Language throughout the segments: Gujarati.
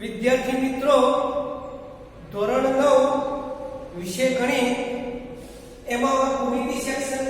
વિદ્યાર્થી મિત્રો ધોરણ નવ વિશે ગણિત એમાં પૂરી સેક્શન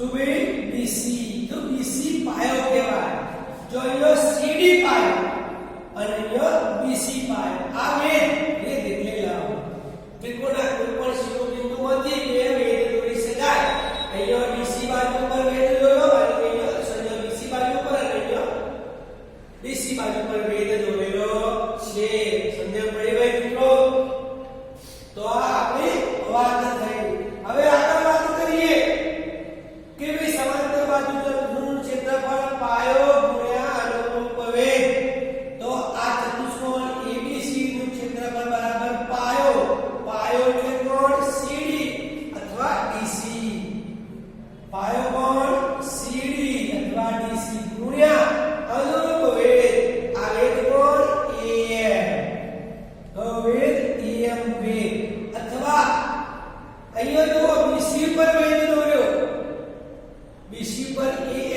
સુબી બીસી તો બીસી પાયો કહેવાય જો અહીંયા સીડી પાયો અને અહીંયા બીસી પાયો આ મેં પાયો ગુણ્યા અનુરૂપ વેગ તો આ ચતુષ્કોણ ABC નું ક્ષેત્રફળ બરાબર પાયો પાયો એટલે કોણ CD અથવા DC પાયો કોણ CD અથવા DC ગુણ્યા અનુરૂપ વેગ આ વેગ કોણ AM તો વેગ AM વેગ અથવા અહીંયા તો BC પર વેગ દોર્યો BC પર AM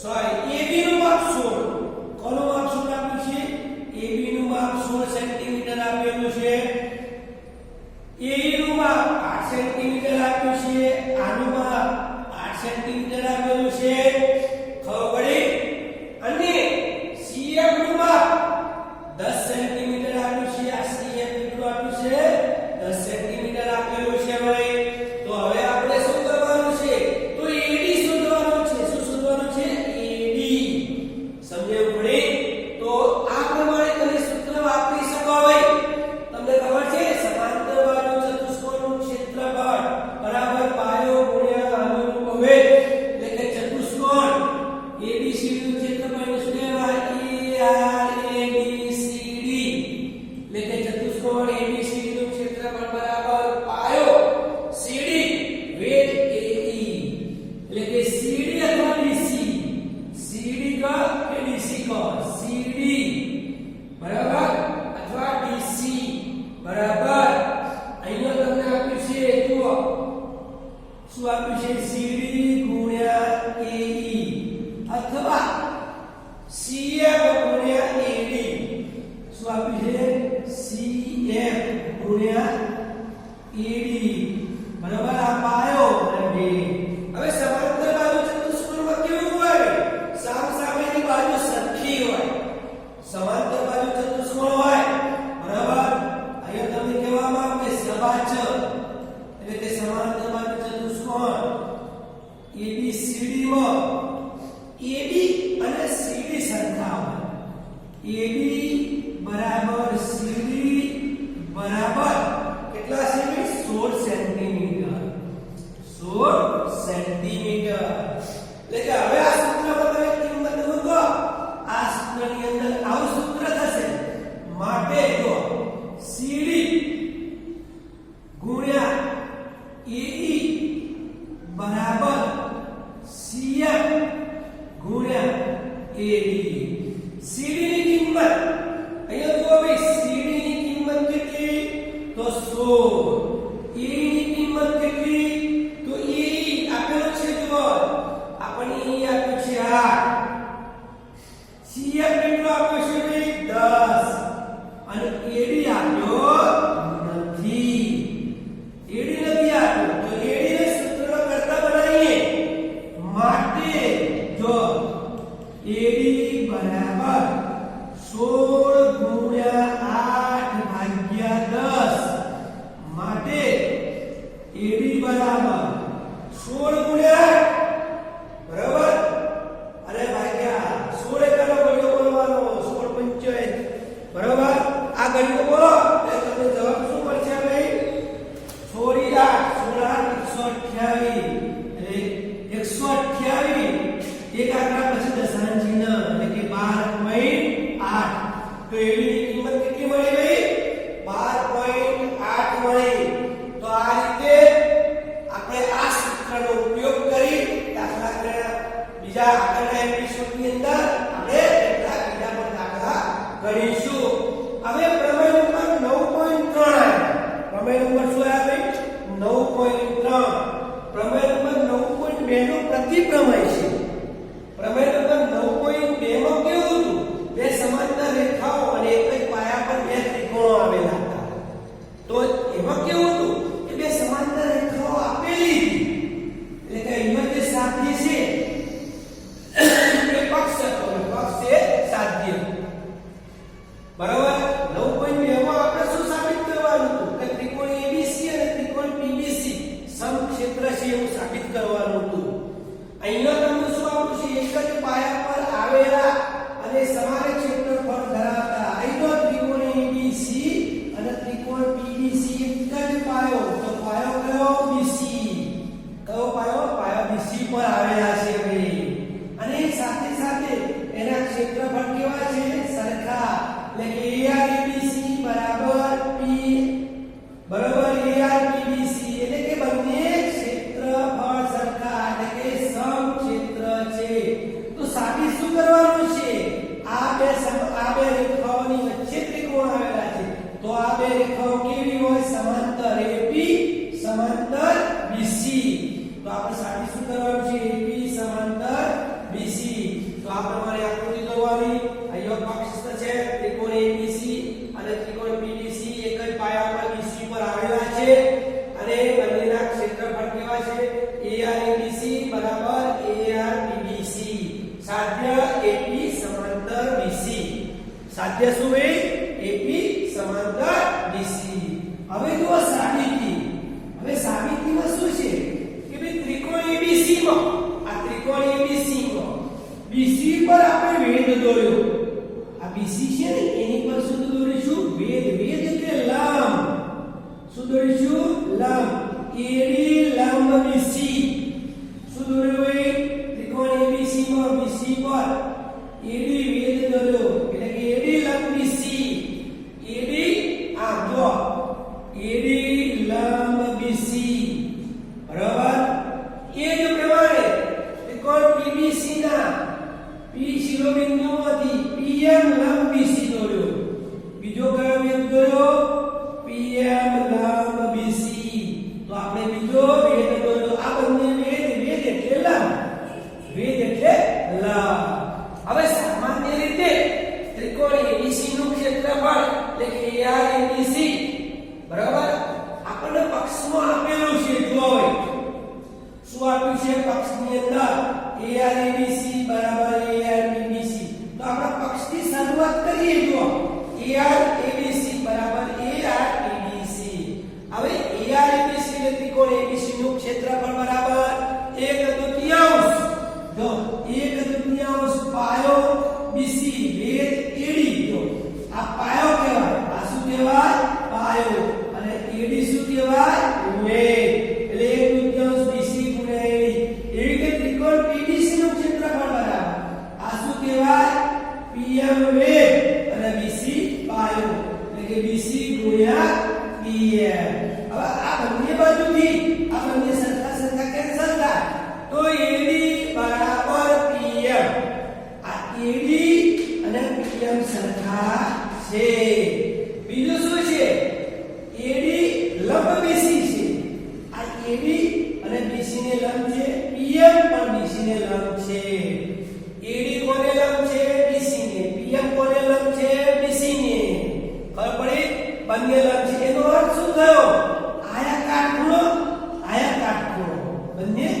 Sorry. કે ડીસી બરાબર અથવા ડીસી બરાબર and બરોબર? આ ગણિત બોલો. compromise. આદ્ય શું ભાઈ એપી સમાંતર બીસી હવે જુઓ સાબિતી. હવે સાબિતીમાં શું છે? કે ભાઈ ત્રિકોણ એબીસી માં. આ ત્રિકોણ એબીસી માં. બીસી પર આપણે વેધ દોર્યો. આ બીસી છે ને, એની પર શું દોરીશું? વેધ. વેદ એટલે લંબ. શું દોરીશું? લંબ. એડી લંબ બીસી શું દોર્યો ભાઈ? ત્રિકોણ એબીસી માં બીસી પર. એડી એબીસી ત્રિકોણ એબીસી નું ક્ષેત્રફળ બરાબર. 1 દૂતીયાંશ જો 1 દૂતીયાંશ પાયો Yeah.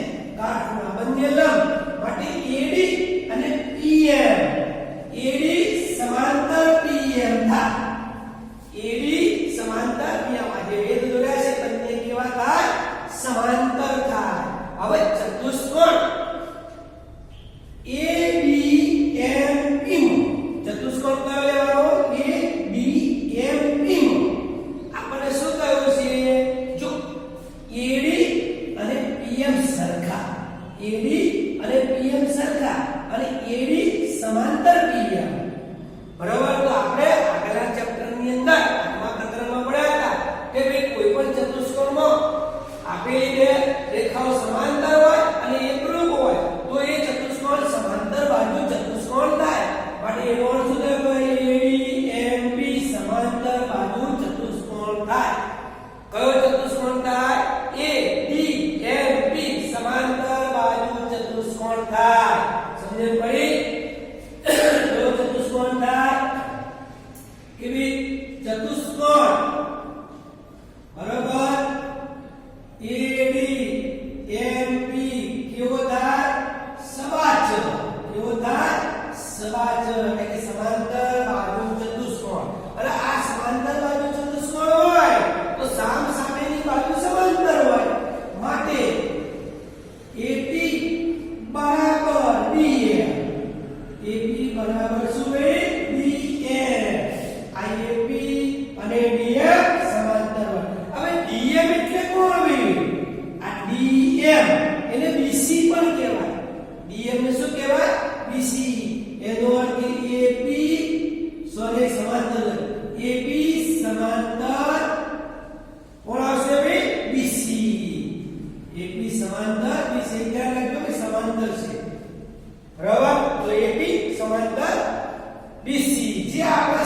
સરખા એડી અને પીએમ સરખા અને એડી સમાંતર પીએમ બરોબર તો આપણે આગળના कौन था। समझे पड़ी બરાબર તો એપી સમાંતર બીસી જે આપણે